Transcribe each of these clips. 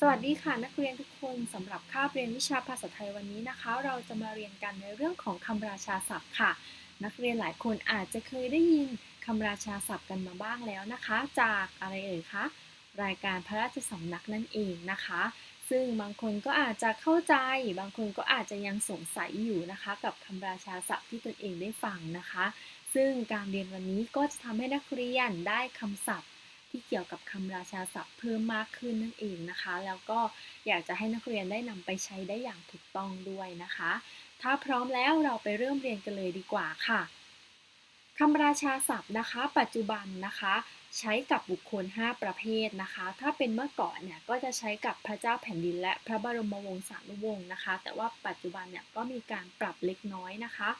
สวัสดีค่ะนักเรียนทุกคนสำหรับคาบเรียนวิชาภาษาไทยวันนี้นะคะ เราจะมาเรียนกันในเรื่องของคำราชาศัพท์ค่ะ นักเรียนหลายคนอาจจะเคยได้ยินคำราชาศัพท์กันมาบ้างแล้วนะคะ จากอะไรเอ่ยคะรายการพระราชสำนักนั่นเองนะคะ ซึ่งบางคนก็อาจจะเข้าใจ บางคนก็อาจจะยังสงสัยอยู่นะคะ กับคำราชาศัพท์ที่ตนเองได้ฟังนะคะ ซึ่งการเรียนวันนี้ก็จะทำให้นักเรียนได้คำศัพท์ ที่เกี่ยวกับคำราชาศัพท์เพิ่มมากขึ้นนั่นเองนะคะ แล้วก็อยากจะให้นักเรียนได้นำไปใช้ได้อย่างถูกต้องด้วยนะคะ ถ้าพร้อมแล้วเราไปเริ่มเรียนกันเลยดีกว่าค่ะคำราชาศัพท์นะคะ ปัจจุบันนะคะ ใช้กับบุคคล 5 ประเภทนะคะ ถ้าเป็นเมื่อก่อนเนี่ยก็จะใช้กับพระเจ้าแผ่นดิน และพระบรมวงศานุวงศ์นะคะ แต่ว่าปัจจุบันเนี่ยก็มีการปรับเล็กน้อยนะคะ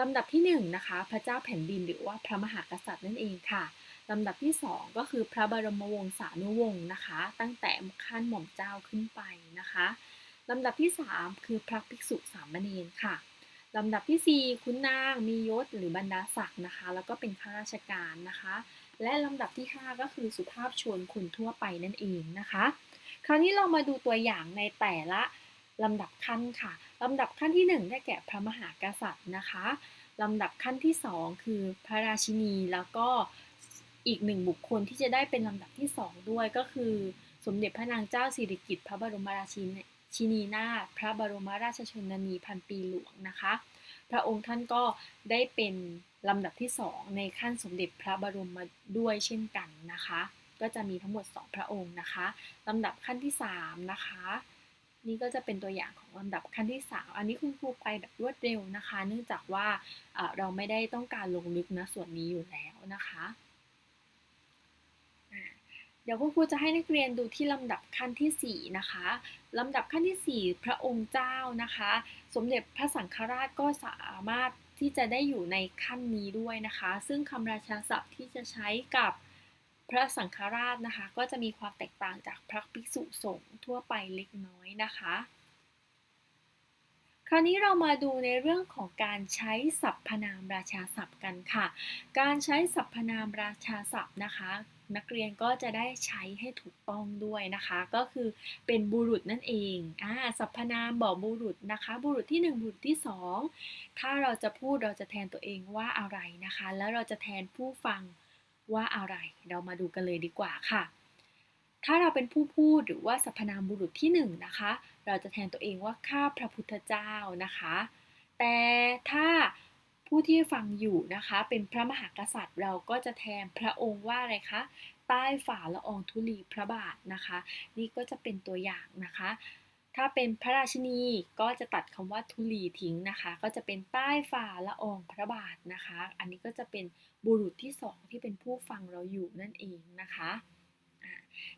ลำดับที่1นนะคะ พระเจ้าแผ่นดินหรือว่าพระมหากษัตริย์นั่นเองค่ะ ลำดับที่ 2 ก็คือพระบรมวงศานุวงศ์นะคะ ตั้งแต่ขั้นหม่อมเจ้าขึ้นไปนะคะลำดับที่ 3 คือพระภิกษุสามเณรค่ะลำดับที่ 4 คุณนางมียศหรือบรรดาศักดิ์นะคะ แล้วก็เป็นข้าราชการนะคะ และลำดับที่ 5 ก็คือสุภาพชนคนทั่วไปนั่นเองนะคะ คราวนี้เรามาดูตัวอย่างในแต่ละลำดับขั้นค่ะลำดับขั้นที่ 1 ได้แก่พระมหากษัตริย์นะคะลำดับขั้นที่ 2 คือพระราชินีแล้วก็ อีกหนึ่งบุคคลที่จะได้เป็นลำดับที่2ด้วยก็คือ สมเด็จพระนางเจ้าสิริกิติ์พระบรมราชินีชินีนาถพระบรมราชชนนีพันปีหลวงนะคะ พระองค์ท่านก็ได้เป็นลำดับที่2ในขั้นสมเด็จพระบรมมาด้วยเช่นกันนะคะ ก็จะมีทั้งหมด 2 พระองค์นะคะลำดับขั้นที่ 3 นะคะ นี่ก็จะเป็นตัวอย่างของลำดับขั้นที่ 3 อันนี้คุณครูไปแบบรวดเร็วนะคะ เนื่องจากว่าเราไม่ได้ต้องการลงลึกนะส่วนนี้อยู่แล้วนะคะ เดี๋ยวคุณครูจะให้นักเรียนดูที่ลำดับขั้นที่ 4 นะคะลำดับขั้นที่ 4 พระองค์เจ้านะคะ สมเด็จพระสังฆราชก็สามารถที่จะได้อยู่ในขั้นนี้ด้วยนะคะ ซึ่งคำราชาศัพท์ที่จะใช้กับพระสังฆราชนะคะ ก็จะมีความแตกต่างจากพระภิกษุสงฆ์ทั่วไปเล็กน้อยนะคะ คราวนี้เรามาดูในเรื่องของการใช้สรรพนามราชาศัพท์กันค่ะ การใช้สรรพนามราชาศัพท์นะคะ นักเรียนก็จะได้ใช้ให้ถูกต้องด้วยนะคะ ก็คือเป็นบุรุษนั่นเองอ่าสรรพนามบอกบุรุษนะคะ บุรุษที่ 1 บุรุษที่ 2 ถ้าเราจะพูดเราจะแทนตัวเองว่าอะไรนะคะ แล้วเราจะแทนผู้ฟังว่าอะไร เรามาดูกันเลยดีกว่าค่ะ ถ้าเราเป็นผู้พูดหรือว่าสรรพนามบุรุษที่1นนะคะ เราจะแทนตัวเองว่าข้าพระพุทธเจ้านะคะ แต่ถ้า ผู้ที่ฟังอยู่นะคะ เป็นพระมหากษัตริย์เราก็จะแทนพระองค์ว่าอะไรคะ ใต้ฝ่าละอองธุลีพระบาทนะคะ นี่ก็จะเป็นตัวอย่างนะคะ ถ้าเป็นพระราชินีก็จะตัดคำว่าทุลีทิ้งนะคะ ก็จะเป็นใต้ฝ่าละอองพระบาทนะคะ อันนี้ก็จะเป็นบุรุษที่สองที่เป็นผู้ฟังเราอยู่นั่นเองนะคะ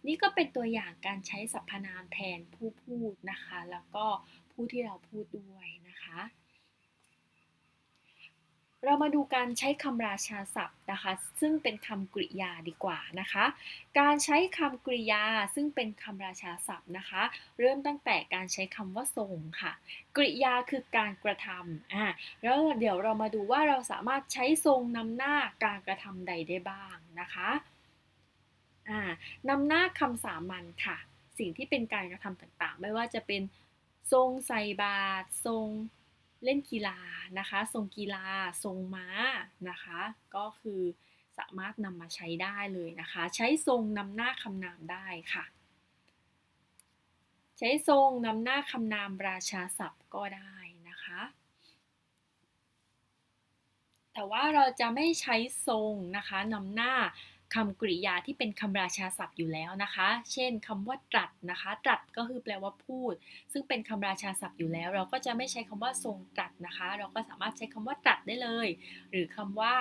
นี่ก็เป็นตัวอย่างการใช้สรรพนามแทนผู้พูดนะคะ แล้วก็ผู้ที่เราพูดด้วยนะคะ เรามาดูการใช้คำราชาศัพท์นะคะ ซึ่งเป็นคำกริยาดีกว่านะคะ การใช้คำกริยาซึ่งเป็นคำราชาศัพท์นะคะ เริ่มตั้งแต่การใช้คำว่าทรงค่ะ กริยาคือการกระทำอ่าแล้วเดี๋ยวเรามาดูว่าเราสามารถใช้ทรงนำหน้าการกระทำใดได้บ้างนะคะอ่านำหน้าคำสามัญค่ะ สิ่งที่เป็นการกระทำต่างๆ ไม่ว่าจะเป็นทรงใส่บาตรทรง เล่นกีฬานะคะทรงกีฬาทรงม้านะคะ ก็คือสามารถนำมาใช้ได้เลยนะคะ ใช้ทรงนำหน้าคำนามได้ค่ะ ใช้ทรงนำหน้าคำนามราชาศัพท์ก็ได้นะคะ แต่ว่าเราจะไม่ใช้ทรงนะคะนำหน้า คำกริยาที่เป็นคำราชาศัพท์อยู่แล้วนะคะ เช่นคำว่าตรัสนะคะ ตรัสก็คือแปลว่าพูด ซึ่งเป็นคำราชาศัพท์อยู่แล้ว เราก็จะไม่ใช้คำว่าทรงตรัสนะคะ เราก็สามารถใช้คำว่าตรัสได้เลย หรือคำว่า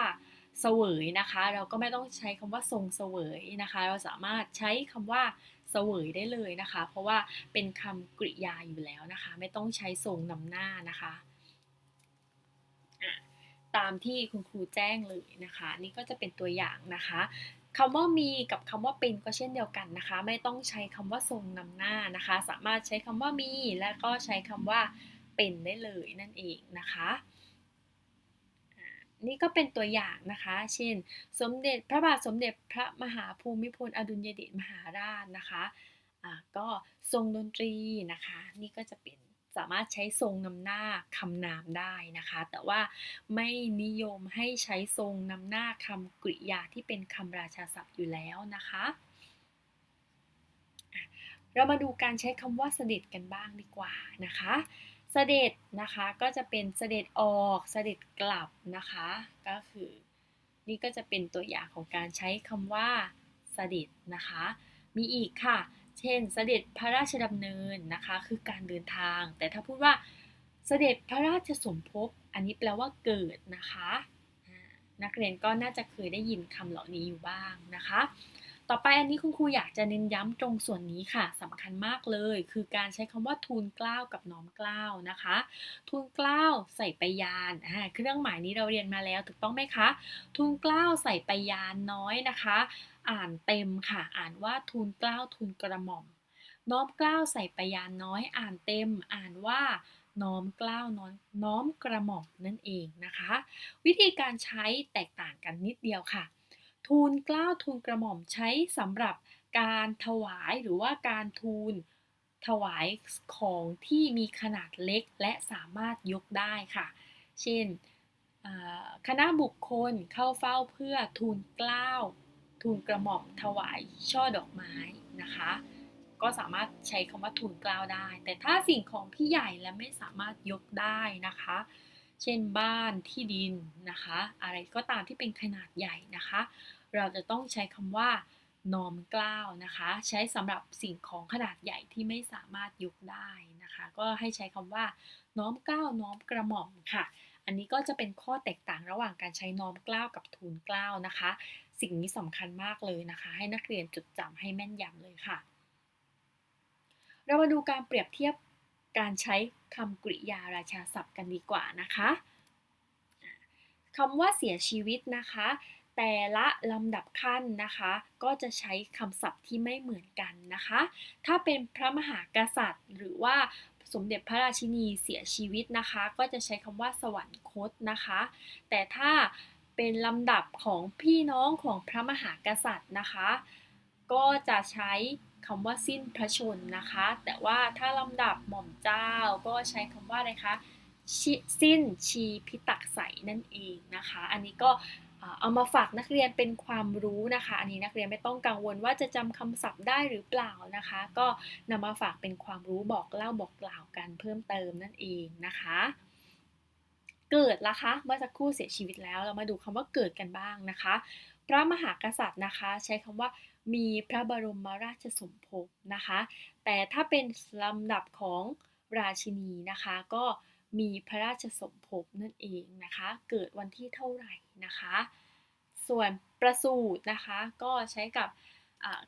เสวยนะคะ เราก็ไม่ต้องใช้คำว่าทรงเสวยนะคะ เราสามารถใช้คำว่าเสวยได้เลยนะคะ เพราะว่าเป็นคำกริยาอยู่แล้วนะคะ ไม่ต้องใช้ทรงนำหน้านะคะตามที่คุณครูแจ้งเลยนะคะ นี่ก็จะเป็นตัวอย่างนะคะ คำว่ามีกับคำว่าเป็นก็เช่นเดียวกันนะคะ ไม่ต้องใช้คำว่าทรงนำหน้านะคะ สามารถใช้คำว่ามี และก็ใช้คำว่าเป็นได้เลยนั่นเองนะคะนี่ก็เป็นตัวอย่างนะคะ เช่น สมเด็จพระบาทสมเด็จพระมหาภูมิพลอดุลยเดชมหาราชนะคะอ่าก็ทรงดนตรีนะคะ นี่ก็จะเป็น สามารถใช้ทรงนำหน้าคำนามได้นะคะ แต่ว่าไม่นิยมให้ใช้ทรงนำหน้าคำกริยาที่เป็นคำราชาศัพท์อยู่แล้วนะคะ เรามาดูการใช้คำว่าเสด็จกันบ้างดีกว่านะคะเสด็จนะคะก็จะเป็นเสด็จออกเสด็จกลับนะคะ ก็คือนี่ก็จะเป็นตัวอย่างของการใช้คำว่าเสด็จนะคะ มีอีกค่ะ เช่น เสด็จพระราชดำเนินนะคะคือการเดินทาง แต่ถ้าพูดว่าเสด็จพระราชสมภพอันนี้แปลว่าเกิดนะคะ นักเรียนก็น่าจะเคยได้ยินคำเหล่านี้อยู่บ้างนะคะ ต่อไปอันนี้คุณครูอยากจะเน้นย้ำตรงส่วนนี้ค่ะสำคัญมากเลย คือการใช้คำว่าทูลกล้าวกับน้อมกล้าวนะคะ ทูลกล้าวใส่ไปยานเครื่องหมายนี้เราเรียนมาแล้วถูกต้องไหมคะ ทูลกล้าวใส่ไปยานน้อยนะคะ อ่านเต็มค่ะ อ่านว่าทูลกล้าวทูลกระหม่อม น้อมกล้าวใส่ไปยานน้อย อ่านเต็ม อ่านว่าน้อมกล้าวน้อมน้อมกระหม่อมนั่นเองนะคะ วิธีการใช้แตกต่างกันนิดเดียวค่ะ ทูลกล้าวทูลกระหม่อมใช้สำหรับการถวายหรือว่าการทูลถวายของที่มีขนาดเล็กและสามารถยกได้ค่ะ เช่นคณะบุคคลเข้าเฝ้าเพื่อทูลกล้าว ทูลกระหม่อมถวายช่อดอกไม้นะคะ ก็สามารถใช้คำว่าทูลกล้าวได้ แต่ถ้าสิ่งของที่ใหญ่และไม่สามารถยกได้นะคะ เช่นบ้านที่ดินนะคะ อะไรก็ตามที่เป็นขนาดใหญ่นะคะ เราจะต้องใช้คำว่าน้อมกล้าวนะคะ ใช้สำหรับสิ่งของขนาดใหญ่ที่ไม่สามารถยกได้นะคะ ก็ให้ใช้คำว่า น้อมกล้าวน้อมกระหม่อมค่ะ อันนี้ก็จะเป็นข้อแตกต่างระหว่างการใช้น้อมกล้าวกับทูลกล้าวนะคะ สิ่งนี้สำคัญมากเลยนะคะ ให้นักเรียนจดจำให้แม่นยำเลยค่ะ เรามาดูการเปรียบเทียบการใช้คำกริยาราชาศัพท์กันดีกว่านะคะคำว่าเสียชีวิตนะคะ แต่ละลำดับขั้นนะคะ ก็จะใช้คำศัพท์ที่ไม่เหมือนกันนะคะ ถ้าเป็นพระมหากษัตริย์ หรือว่าสมเด็จพระราชินีเสียชีวิตนะคะ ก็จะใช้คำว่าสวรรคตนะคะ แต่ถ้า เป็นลำดับของพี่น้องของพระมหากษัตริย์นะคะ ก็จะใช้คำว่าสิ้นพระชนนะคะ แต่ว่าถ้าลำดับหม่อมเจ้าก็ใช้คำว่าอะไรคะสิ้นชีพิตักใสนั่นเองนะคะ อันนี้ก็เอามาฝากนักเรียนเป็นความรู้นะคะ อันนี้นักเรียนไม่ต้องกังวลว่าจะจำคำศัพท์ได้หรือเปล่านะคะ ก็นำมาฝากเป็นความรู้บอกเล่าบอกกล่าวกันเพิ่มเติมนั่นเองนะคะ เกิดละคะเมื่อสักครู่เสียชีวิตแล้วเรามาดูคำว่าเกิดกันบ้างนะคะ พระมหากษัตริย์นะคะ ใช้คำว่ามีพระบรมราชสมภพนะคะ แต่ถ้าเป็นลำดับของราชินีนะคะ ก็มีพระราชสมภพนั่นเองนะคะ เกิดวันที่เท่าไหร่นะคะ ส่วนประสูตินะคะก็ใช้กับ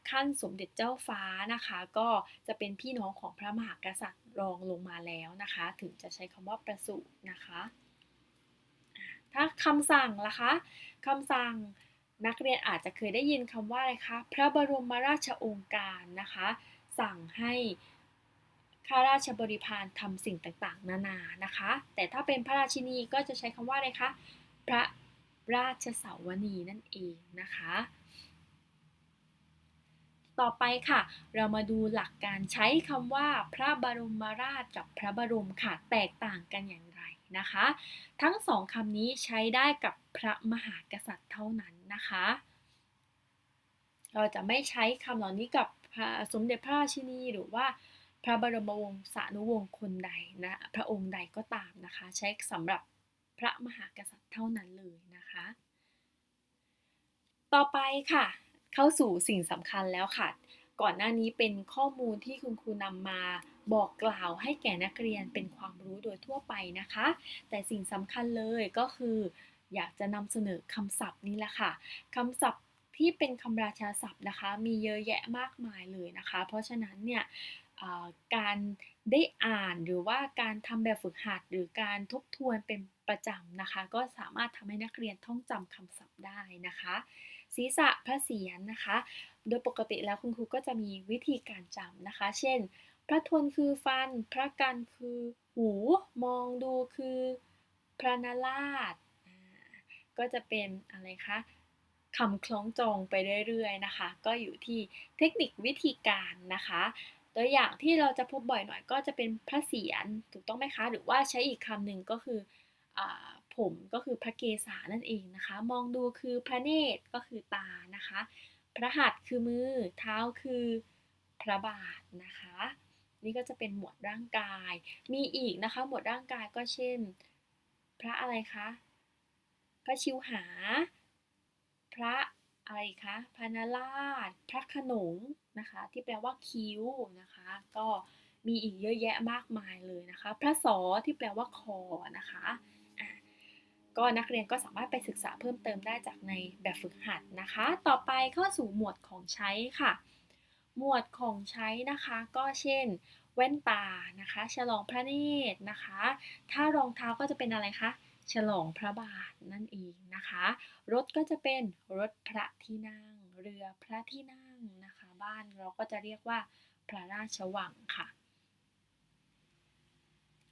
ขั้นสมเด็จเจ้าฟ้านะคะ ก็จะเป็นพี่น้องของพระมหากษัตริย์รองลงมาแล้วนะคะ ถึงจะใช้คำว่าประสูตินะคะ ถ้าคำสั่งล่ะคะคำสั่งนักเรียนอาจจะเคยได้ยินคำว่าอะไรคะ พระบรมราชโองการนะคะ สั่งให้ข้าราชบริพารทำสิ่งต่างๆ นานานะคะ แต่ถ้าเป็นพระราชินีก็จะใช้คำว่าอะไรคะ พระราชสาวนีนั่นเองนะคะ ต่อไปค่ะ เรามาดูหลักการใช้คำว่า พระบรมราชกับพระบรมค่ะ แตกต่างกันอย่างไร นะคะ ทั้งสองคำนี้ใช้ได้กับพระมหากษัตริย์เท่านั้นนะคะ เราจะไม่ใช้คำเหล่านี้กับสมเด็จพระราชินีหรือว่าพระบรมวงศานุวงศ์คนใดนะพระองค์ใดก็ตามนะคะ ใช้สำหรับพระมหากษัตริย์เท่านั้นเลยนะคะ ต่อไปค่ะ เข้าสู่สิ่งสำคัญแล้วค่ะ ก่อนหน้านี้เป็นข้อมูลที่คุณครูนำมา บอกกล่าวให้แก่นักเรียนเป็นความรู้โดยทั่วไปนะคะ แต่สิ่งสำคัญเลยก็คือ อยากจะนำเสนอคำศัพท์นี่แหละค่ะคำศัพท์ที่เป็นคำราชาศัพท์นะคะ มีเยอะแยะมากมายเลยนะคะ เพราะฉะนั้นเนี่ยการได้อ่านหรือว่าการทำแบบฝึกหัดหรือการทบทวนเป็นประจำนะคะ ก็สามารถทำให้นักเรียนท่องจำคำศัพท์ได้นะคะ ศีรษะพระเศียรนะคะ โดยปกติแล้วคุณครูก็จะมีวิธีการจำนะคะ เช่น พระทวนคือฟัน พระกันคือหู มองดูคือพระนาราช ก็จะเป็นอะไรคะคำคล้องจองไปเรื่อยๆนะคะ ก็อยู่ที่เทคนิควิธีการนะคะ ตัวอย่างที่เราจะพบบ่อยหน่อยก็จะเป็นพระเศียรถูกต้องไหมคะ หรือว่าใช้อีกคำหนึ่งก็คืออผมก็คือพระเกศานั่นเองนะคะ มองดูคือพระเนตรก็คือตานะคะ พระหัตถ์คือมือ เท้าคือพระบาทนะคะ นี่ก็จะเป็นหมวดร่างกาย มีอีกนะคะ หมวดร่างกายก็เช่น พระอะไรคะ พระชิวหา พระอะไรคะพระนราช พระขนงนะคะ ที่แปลว่าคิ้วนะคะ ก็มีอีกเยอะแยะมากมายเลยนะคะ พระสอที่แปลว่าคอนะคะก็นักเรียนก็สามารถไปศึกษาเพิ่มเติมได้จากในแบบฝึกหัดนะคะ ต่อไปเข้าสู่หมวดของใช้ค่ะ หมวดของใช้นะคะก็เช่น แว่นตานะคะ ฉลองพระเนตรนะคะ ถ้ารองเท้าก็จะเป็นอะไรคะฉลองพระบาทนั่นเองนะคะ รถก็จะเป็นรถพระที่นั่ง เรือพระที่นั่งนะคะ บ้านเราก็จะเรียกว่าพระราชวังค่ะ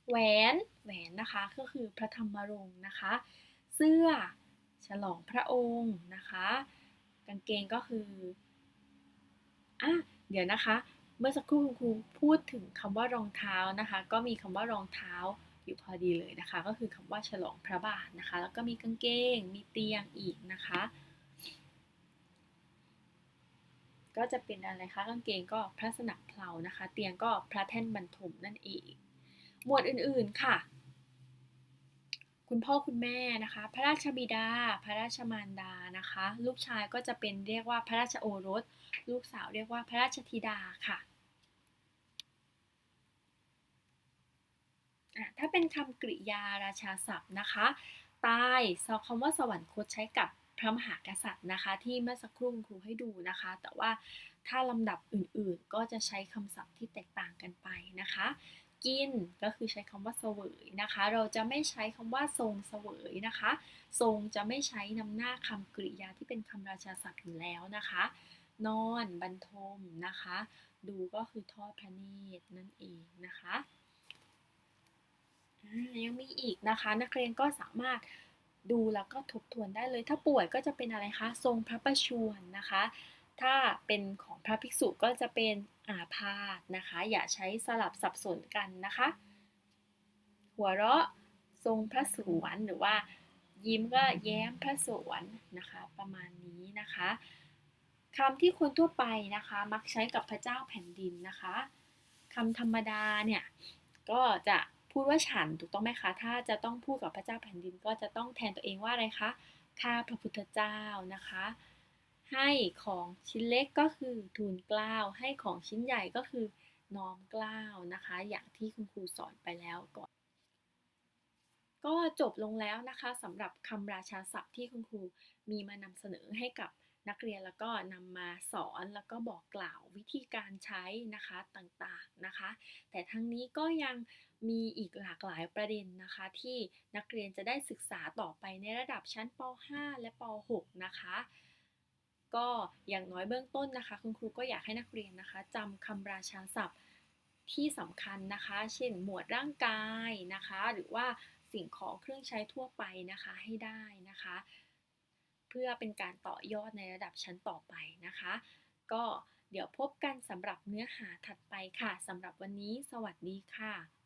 แหวนแหวนนะคะก็คือพระธรรมรงค์นะคะ เสื้อฉลองพระองค์นะคะ กางเกงก็คืออะ เดี๋ยวนะคะ เมื่อสักครู่คุณครูพูดถึงคำว่ารองเท้านะคะ ก็มีคำว่ารองเท้าอยู่พอดีเลยนะคะ ก็คือคำว่าฉลองพระบาทนะคะ แล้วก็มีกางเกง มีเตียงอีกนะคะ ก็จะเป็นอะไรคะกางเกงก็พระสนับเพลานะคะ เตียงก็พระแท่นบรรทมนั่นเอง หมวดอื่นๆค่ะ คุณพ่อคุณแม่นะคะ พระราชบิดา พระราชมารดานะคะ ลูกชายก็จะเป็นเรียกว่าพระราชโอรส ลูกสาวเรียกว่าพระราชธิดาค่ะถ้าเป็นคำกริยาราชาศัพท์นะคะตายซอคำว่าสวรรคตใช้กับพระมหากษัตริย์นะคะ ที่เมื่อสักครู่ครูให้ดูนะคะ แต่ว่าถ้าลำดับอื่นๆ ก็จะใช้คำศัพท์ที่แตกต่างกันไปนะคะ กิน ก็คือใช้คำว่าเสวยนะคะ เราจะไม่ใช้คำว่าทรงเสวยนะคะ ทรงจะไม่ใช้นำหน้าคำกริยาที่เป็นคำราชาศัพท์อยู่แล้วนะคะ นอนบรรทมนะคะ ดูก็คือทอดพระเนตรนั่นเองนะคะยังมีอีกนะคะ นักเรียนก็สามารถดูแล้วก็ทบทวนได้เลย ถ้าป่วยก็จะเป็นอะไรคะ ทรงพระประชวรนะคะ ถ้าเป็นของพระภิกษุก็จะเป็นอาพาธนะคะ อย่าใช้สลับสับสนกันนะคะ หัวเราะทรงพระสวนหรือว่า ยิ้มก็แย้มพระสวนนะคะ ประมาณนี้นะคะคำที่คนทั่วไปนะคะ มักใช้กับพระเจ้าแผ่นดินนะคะคำธรรมดาเนี่ยก็จะพูดว่าฉันถูกต้องไหมคะ ถ้าจะต้องพูดกับพระเจ้าแผ่นดินก็จะต้องแทนตัวเองว่าอะไรคะข้าพระพุทธเจ้านะคะ ให้ของชิ้นเล็กก็คือทูลกล้าวให้ของชิ้นใหญ่ก็คือน้อมกล้าวนะคะ อย่างที่คุณครูสอนไปแล้วก่อน ก็จบลงแล้วนะคะสำหรับคำราชาศัพท์ที่คุณครูมีมานำเสนอให้กับนักเรียนแล้วก็นำมาสอนแล้วก็บอกกล่าววิธีการใช้นะคะต่างๆนะคะ แต่ทั้งนี้ก็ยังมีอีกหลากหลายประเด็นนะคะ ที่นักเรียนจะได้ศึกษาต่อไปในระดับชั้นป .5 และป .6 นะคะ ก็อย่างน้อยเบื้องต้นนะคะ คุณครูก็อยากให้นักเรียนนะคะจำคำราชาศัพท์ที่สำคัญนะคะ เช่น หมวดร่างกายนะคะ หรือว่าสิ่งของเครื่องใช้ทั่วไปนะคะให้ได้นะคะ เพื่อเป็นการต่อยอดในระดับชั้นต่อไปนะคะ ก็เดี๋ยวพบกันสำหรับเนื้อหาถัดไปค่ะสำหรับวันนี้ สวัสดีค่ะ